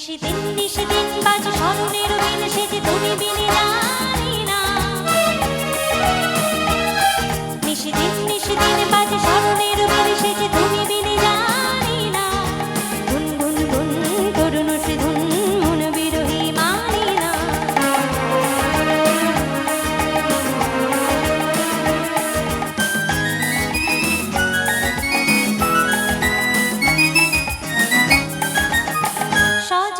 দিন দিশ দিন বাজে স্বর্ণের বিনশে সজ